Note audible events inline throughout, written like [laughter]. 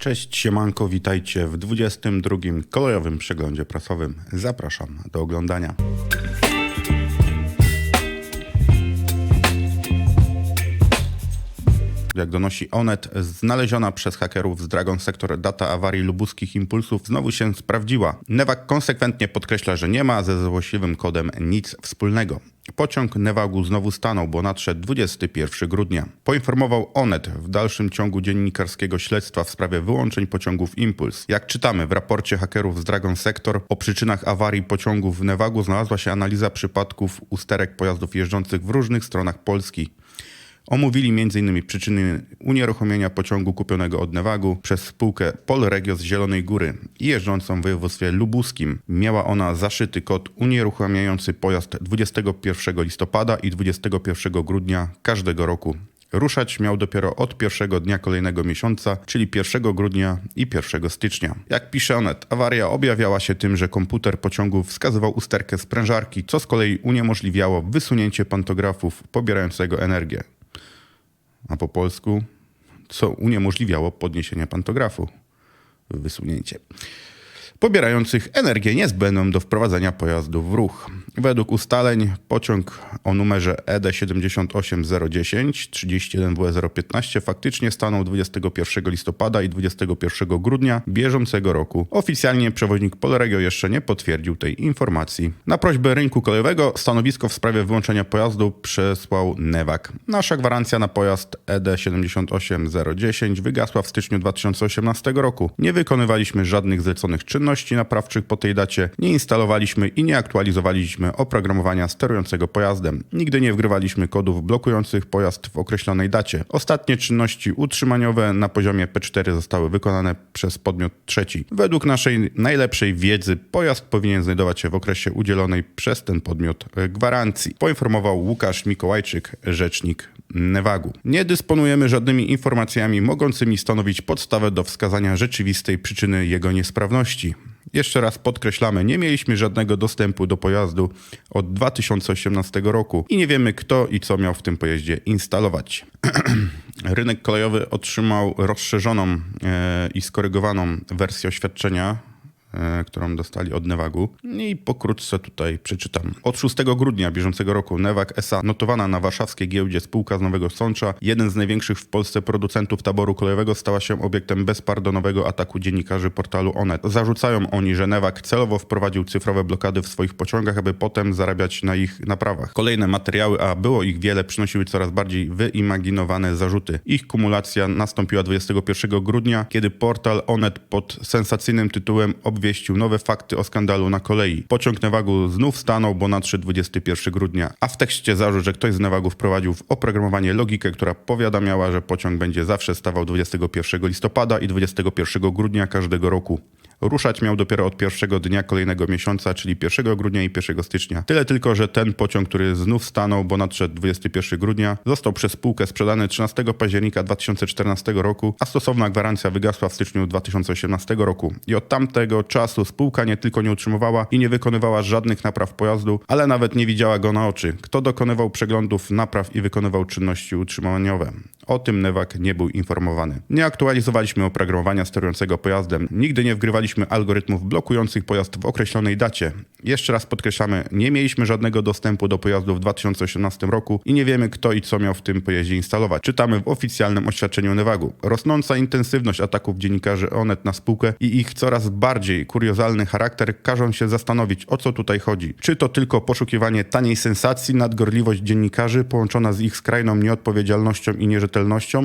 Cześć, siemanko, witajcie w 22. kolejowym przeglądzie prasowym. Zapraszam do oglądania. Jak donosi Onet, znaleziona przez hakerów z Dragon Sector data awarii lubuskich impulsów znowu się sprawdziła. Newak konsekwentnie podkreśla, że nie ma ze złośliwym kodem nic wspólnego. Pociąg Newagu znowu stanął, bo nadszedł 21 grudnia. Poinformował Onet w dalszym ciągu dziennikarskiego śledztwa w sprawie wyłączeń pociągów Impuls. Jak czytamy w raporcie hakerów z Dragon Sector o przyczynach awarii pociągów w Newagu znalazła się analiza przypadków usterek pojazdów jeżdżących w różnych stronach Polski. Omówili m.in. przyczyny unieruchomienia pociągu kupionego od Newagu przez spółkę Polregio z Zielonej Góry jeżdżącą w województwie lubuskim. Miała ona zaszyty kod unieruchamiający pojazd 21 listopada i 21 grudnia każdego roku. Ruszać miał dopiero od pierwszego dnia kolejnego miesiąca, czyli 1 grudnia i 1 stycznia. Jak pisze Onet, awaria objawiała się tym, że komputer pociągu wskazywał usterkę sprężarki, co z kolei uniemożliwiało wysunięcie pantografów pobierającego energię a po polsku, co uniemożliwiało podniesienie pantografu. Wysunięcie. Pobierających energię niezbędną do wprowadzenia pojazdu w ruch. Według ustaleń pociąg o numerze ED 78010 31W015 faktycznie stanął 21 listopada i 21 grudnia bieżącego roku. Oficjalnie przewoźnik Polregio jeszcze nie potwierdził tej informacji. Na prośbę rynku kolejowego stanowisko w sprawie wyłączenia pojazdu przesłał Newak. Nasza gwarancja na pojazd E ED 78010 wygasła w styczniu 2018 roku. Nie wykonywaliśmy żadnych zleconych czynności naprawczych po tej dacie, nie instalowaliśmy i nie aktualizowaliśmy oprogramowania sterującego pojazdem. Nigdy nie wgrywaliśmy kodów blokujących pojazd w określonej dacie. Ostatnie czynności utrzymaniowe na poziomie P4 zostały wykonane przez podmiot trzeci. Według naszej najlepszej wiedzy pojazd powinien znajdować się w okresie udzielonej przez ten podmiot gwarancji, poinformował Łukasz Mikołajczyk, rzecznik Nie dysponujemy żadnymi informacjami mogącymi stanowić podstawę do wskazania rzeczywistej przyczyny jego niesprawności. Jeszcze raz podkreślamy, nie mieliśmy żadnego dostępu do pojazdu od 2018 roku i nie wiemy kto i co miał w tym pojeździe instalować. [clears throat] Rynek kolejowy otrzymał rozszerzoną e, i skorygowaną wersję oświadczenia którą dostali od Newagu. I pokrótce tutaj przeczytam. Od 6 grudnia bieżącego roku Newag SA, notowana na warszawskiej giełdzie spółka z Nowego Sącza, jeden z największych w Polsce producentów taboru kolejowego, stała się obiektem bezpardonowego ataku dziennikarzy portalu Onet. Zarzucają oni, że Newag celowo wprowadził cyfrowe blokady w swoich pociągach, aby potem zarabiać na ich naprawach. Kolejne materiały, a było ich wiele, przynosiły coraz bardziej wyimaginowane zarzuty. Ich kumulacja nastąpiła 21 grudnia, kiedy portal Onet pod sensacyjnym tytułem obwieścił nowe fakty o skandalu na kolei. Pociąg Newagu znów stanął, bo nadszedł 21 grudnia, a w tekście zarzut, że ktoś z Newagu wprowadził w oprogramowanie logikę, która powiadamiała, że pociąg będzie zawsze stawał 21 listopada i 21 grudnia każdego roku. Ruszać miał dopiero od pierwszego dnia kolejnego miesiąca, czyli 1 grudnia i 1 stycznia. Tyle tylko, że ten pociąg, który znów stanął, bo nadszedł 21 grudnia, został przez spółkę sprzedany 13 października 2014 roku, a stosowna gwarancja wygasła w styczniu 2018 roku. I od tamtego czasu spółka nie tylko nie utrzymywała i nie wykonywała żadnych napraw pojazdu, ale nawet nie widziała go na oczy. Kto dokonywał przeglądów napraw i wykonywał czynności utrzymaniowe? O tym Newak nie był informowany. Nie aktualizowaliśmy oprogramowania sterującego pojazdem. Nigdy nie wgrywaliśmy algorytmów blokujących pojazd w określonej dacie. Jeszcze raz podkreślamy, nie mieliśmy żadnego dostępu do pojazdu w 2018 roku i nie wiemy kto i co miał w tym pojeździe instalować. Czytamy w oficjalnym oświadczeniu Newagu. Rosnąca intensywność ataków dziennikarzy Onet na spółkę i ich coraz bardziej kuriozalny charakter każą się zastanowić o co tutaj chodzi. Czy to tylko poszukiwanie taniej sensacji, nadgorliwość dziennikarzy połączona z ich skrajną nieodpowiedzialnością i nierzetelnością,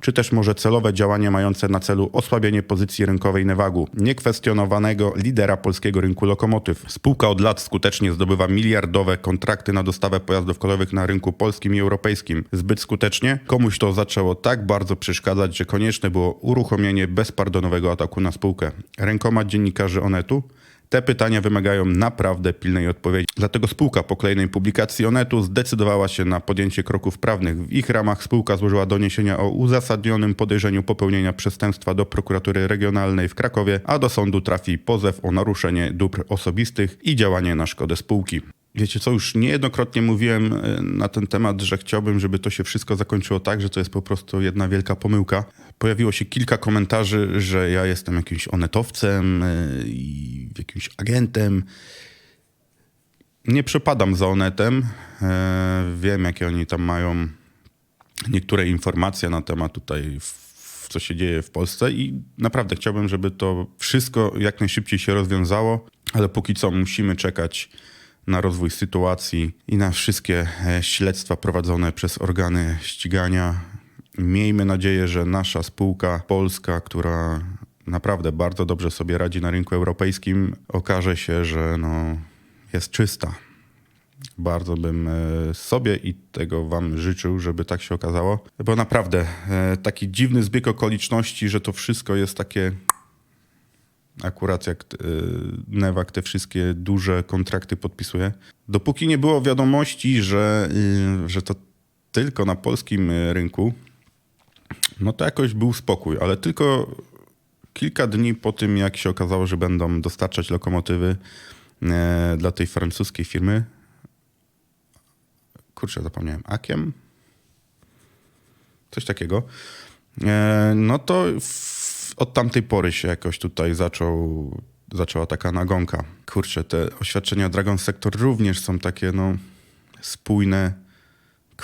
czy też może celowe działanie mające na celu osłabienie pozycji rynkowej Newagu, niekwestionowanego lidera polskiego rynku lokomotyw. Spółka od lat skutecznie zdobywa miliardowe kontrakty na dostawę pojazdów kolejowych na rynku polskim i europejskim. Zbyt skutecznie? Komuś to zaczęło tak bardzo przeszkadzać, że konieczne było uruchomienie bezpardonowego ataku na spółkę. Rękoma dziennikarzy Onetu? Te pytania wymagają naprawdę pilnej odpowiedzi. Dlatego spółka po kolejnej publikacji Onetu zdecydowała się na podjęcie kroków prawnych. W ich ramach spółka złożyła doniesienia o uzasadnionym podejrzeniu popełnienia przestępstwa do prokuratury regionalnej w Krakowie, a do sądu trafi pozew o naruszenie dóbr osobistych i działanie na szkodę spółki. Wiecie co, już niejednokrotnie mówiłem e, na ten temat, że chciałbym, żeby to się wszystko zakończyło tak, że to jest po prostu jedna wielka pomyłka. Pojawiło się kilka komentarzy, że ja jestem jakimś onetowcem e, i jakimś agentem. Nie przepadam za onetem. E, Wiem, jakie oni tam mają niektóre informacje na temat tutaj, co się dzieje w Polsce i naprawdę chciałbym, żeby to wszystko jak najszybciej się rozwiązało, ale póki co musimy czekać na rozwój sytuacji i na wszystkie e, śledztwa prowadzone przez organy ścigania. Miejmy nadzieję, że nasza spółka polska, która naprawdę bardzo dobrze sobie radzi na rynku europejskim, okaże się, że no, jest czysta. Bardzo bym e, sobie i tego wam życzył, żeby tak się okazało. Bo naprawdę e, taki dziwny zbieg okoliczności, że to wszystko jest takie akurat jak e, Newak te wszystkie duże kontrakty podpisuje. Dopóki nie było wiadomości, że, e, że to tylko na polskim e, rynku, no to jakoś był spokój, ale tylko kilka dni po tym, jak się okazało, że będą dostarczać lokomotywy dla tej francuskiej firmy, kurczę, zapomniałem, Akiem? Coś takiego. No to od tamtej pory się jakoś tutaj zaczął, zaczęła taka nagonka. Kurczę, te oświadczenia Dragon Sector również są takie, no, spójne.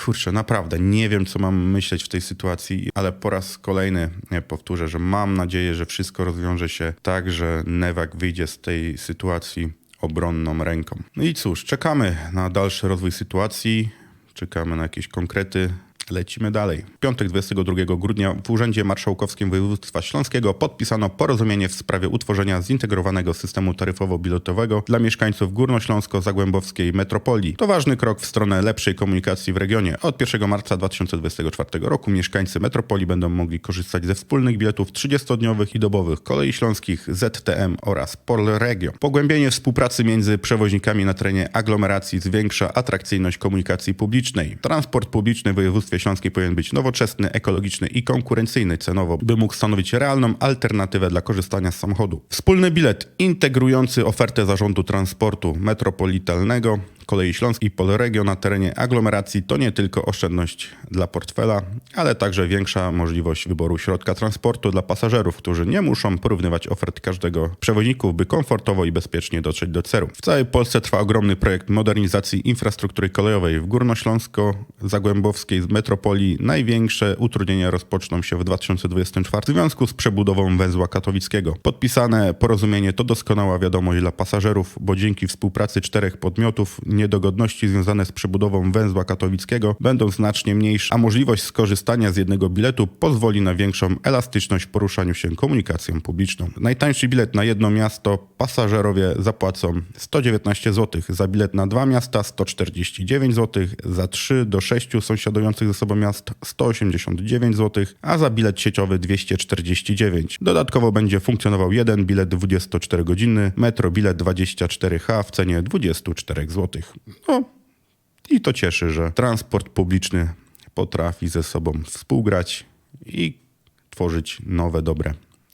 Kurczę, naprawdę nie wiem, co mam myśleć w tej sytuacji, ale po raz kolejny powtórzę, że mam nadzieję, że wszystko rozwiąże się tak, że Newak wyjdzie z tej sytuacji obronną ręką. No i cóż, czekamy na dalszy rozwój sytuacji, czekamy na jakieś konkrety. Lecimy dalej. Piątek 22 grudnia w Urzędzie Marszałkowskim Województwa Śląskiego podpisano porozumienie w sprawie utworzenia zintegrowanego systemu taryfowo-bilotowego dla mieszkańców Górnośląsko-Zagłębowskiej Metropolii. To ważny krok w stronę lepszej komunikacji w regionie. Od 1 marca 2024 roku mieszkańcy Metropolii będą mogli korzystać ze wspólnych biletów 30-dniowych i dobowych kolei śląskich ZTM oraz Polregio. Pogłębienie współpracy między przewoźnikami na terenie aglomeracji zwiększa atrakcyjność komunikacji publicznej. Transport publiczny w województwie śląskim powinien być nowoczesny, ekologiczny i konkurencyjny cenowo, by mógł stanowić realną alternatywę dla korzystania z samochodu. Wspólny bilet integrujący ofertę zarządu transportu metropolitalnego kolei śląskiej i Polregio na terenie aglomeracji to nie tylko oszczędność dla portfela, ale także większa możliwość wyboru środka transportu dla pasażerów, którzy nie muszą porównywać ofert każdego przewoźników, by komfortowo i bezpiecznie dotrzeć do celu. W całej Polsce trwa ogromny projekt modernizacji infrastruktury kolejowej w Górnośląsko-Zagłębowskiej metropolii. Największe utrudnienia rozpoczną się w 2024 w związku z przebudową węzła katowickiego. Podpisane porozumienie to doskonała wiadomość dla pasażerów, bo dzięki współpracy czterech podmiotów niedogodności związane z przebudową węzła katowickiego będą znacznie mniejsze, a możliwość skorzystania z jednego biletu pozwoli na większą elastyczność w poruszaniu się komunikacją publiczną. Najtańszy bilet na jedno miasto pasażerowie zapłacą 119 zł, za bilet na dwa miasta 149 zł, za 3 do 6 sąsiadujących ze sobą miast 189 zł, a za bilet sieciowy 249. Dodatkowo będzie funkcjonował jeden bilet 24-godzinny, metro bilet 24H w cenie 24 zł. No i to cieszy, że transport publiczny potrafi ze sobą współgrać i tworzyć nowe, dobre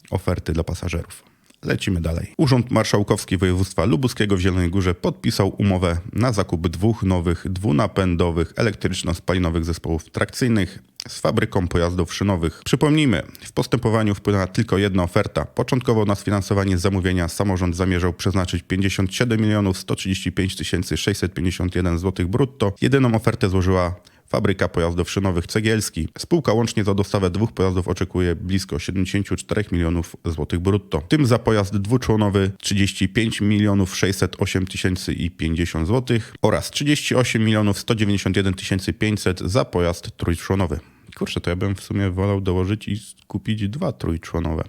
oferty dla pasażerów. Lecimy dalej. Urząd Marszałkowski Województwa Lubuskiego w Zielonej Górze podpisał umowę na zakup dwóch nowych dwunapędowych elektryczno-spalinowych zespołów trakcyjnych z fabryką pojazdów szynowych. Przypomnijmy, w postępowaniu wpłynęła tylko jedna oferta. Początkowo na sfinansowanie zamówienia samorząd zamierzał przeznaczyć 57 milionów 135 651 zł brutto. Jedyną ofertę złożyła Fabryka pojazdów szynowych Cegielski. Spółka łącznie za dostawę dwóch pojazdów oczekuje blisko 74 milionów złotych brutto. Tym za pojazd dwuczłonowy 35 milionów 608 tysięcy i 50 złotych oraz 38 milionów 191 tysięcy 500 za pojazd trójczłonowy. Kurczę, to ja bym w sumie wolał dołożyć i kupić dwa trójczłonowe.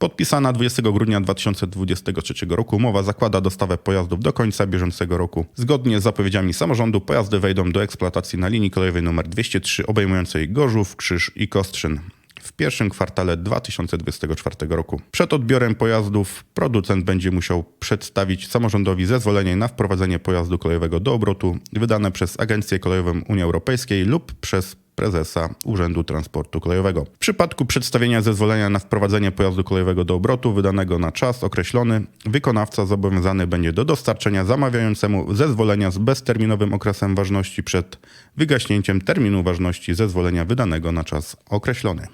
Podpisana 20 grudnia 2023 roku umowa zakłada dostawę pojazdów do końca bieżącego roku. Zgodnie z zapowiedziami samorządu pojazdy wejdą do eksploatacji na linii kolejowej nr 203 obejmującej Gorzów, Krzyż i Kostrzyn w pierwszym kwartale 2024 roku. Przed odbiorem pojazdów producent będzie musiał przedstawić samorządowi zezwolenie na wprowadzenie pojazdu kolejowego do obrotu wydane przez Agencję Kolejową Unii Europejskiej lub przez prezesa Urzędu Transportu Kolejowego. W przypadku przedstawienia zezwolenia na wprowadzenie pojazdu kolejowego do obrotu wydanego na czas określony, wykonawca zobowiązany będzie do dostarczenia zamawiającemu zezwolenia z bezterminowym okresem ważności przed wygaśnięciem terminu ważności zezwolenia wydanego na czas określony.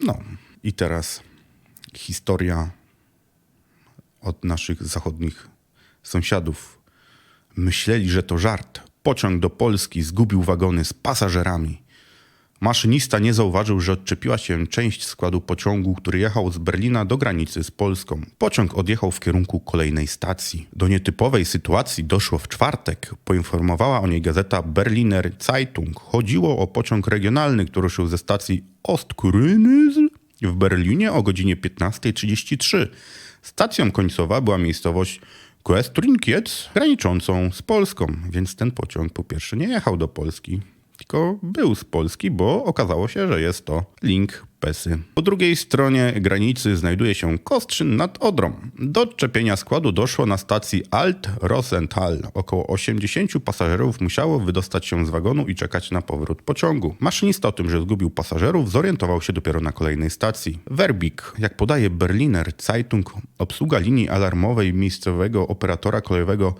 No i teraz historia od naszych zachodnich sąsiadów. Myśleli, że to żart. Pociąg do Polski zgubił wagony z pasażerami. Maszynista nie zauważył, że odczepiła się część składu pociągu, który jechał z Berlina do granicy z Polską. Pociąg odjechał w kierunku kolejnej stacji. Do nietypowej sytuacji doszło w czwartek. Poinformowała o niej gazeta Berliner Zeitung. Chodziło o pociąg regionalny, który ruszył ze stacji Ostgrünes w Berlinie o godzinie 15.33. Stacją końcowa była miejscowość Questrinkiec, graniczącą z Polską, więc ten pociąg po pierwsze nie jechał do Polski, tylko był z Polski, bo okazało się, że jest to link Pesy. Po drugiej stronie granicy znajduje się Kostrzyn nad Odrą. Do odczepienia składu doszło na stacji Alt Rosenthal. Około 80 pasażerów musiało wydostać się z wagonu i czekać na powrót pociągu. Maszynista o tym, że zgubił pasażerów, zorientował się dopiero na kolejnej stacji. Werbik, jak podaje Berliner Zeitung, obsługa linii alarmowej miejscowego operatora kolejowego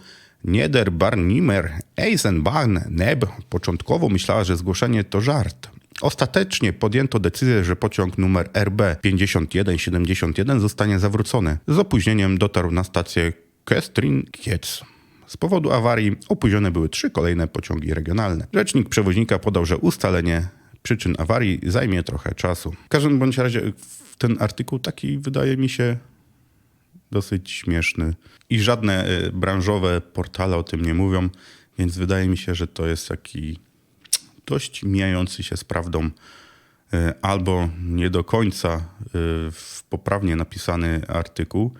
Niederbarnimer Eisenbahn Neb początkowo myślała, że zgłoszenie to żart. Ostatecznie podjęto decyzję, że pociąg numer RB 5171 zostanie zawrócony. Z opóźnieniem dotarł na stację Kestrin-Kiec. Z powodu awarii opóźnione były trzy kolejne pociągi regionalne. Rzecznik przewoźnika podał, że ustalenie przyczyn awarii zajmie trochę czasu. W każdym bądź razie ten artykuł taki wydaje mi się dosyć śmieszny. I żadne y, branżowe portale o tym nie mówią, więc wydaje mi się, że to jest taki dość mijający się z prawdą y, albo nie do końca w poprawnie napisany artykuł.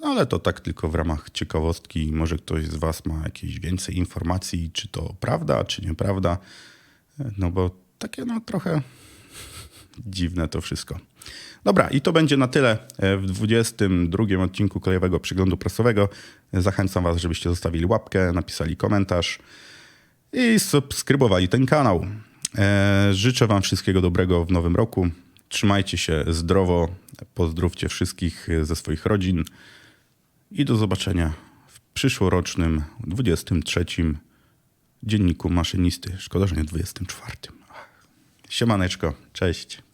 No ale to tak tylko w ramach ciekawostki. Może ktoś z Was ma jakieś więcej informacji, czy to prawda, czy nieprawda. No bo takie no trochę dziwne to wszystko. Dobra, i to będzie na tyle e, w 22 odcinku kolejowego przeglądu prasowego. Zachęcam Was, żebyście zostawili łapkę, napisali komentarz i subskrybowali ten kanał. E, życzę Wam wszystkiego dobrego w nowym roku. Trzymajcie się zdrowo, pozdrówcie wszystkich ze swoich rodzin i do zobaczenia w przyszłorocznym 23 dzienniku maszynisty. Szkoda, że nie 24. Siemaneczko, cześć.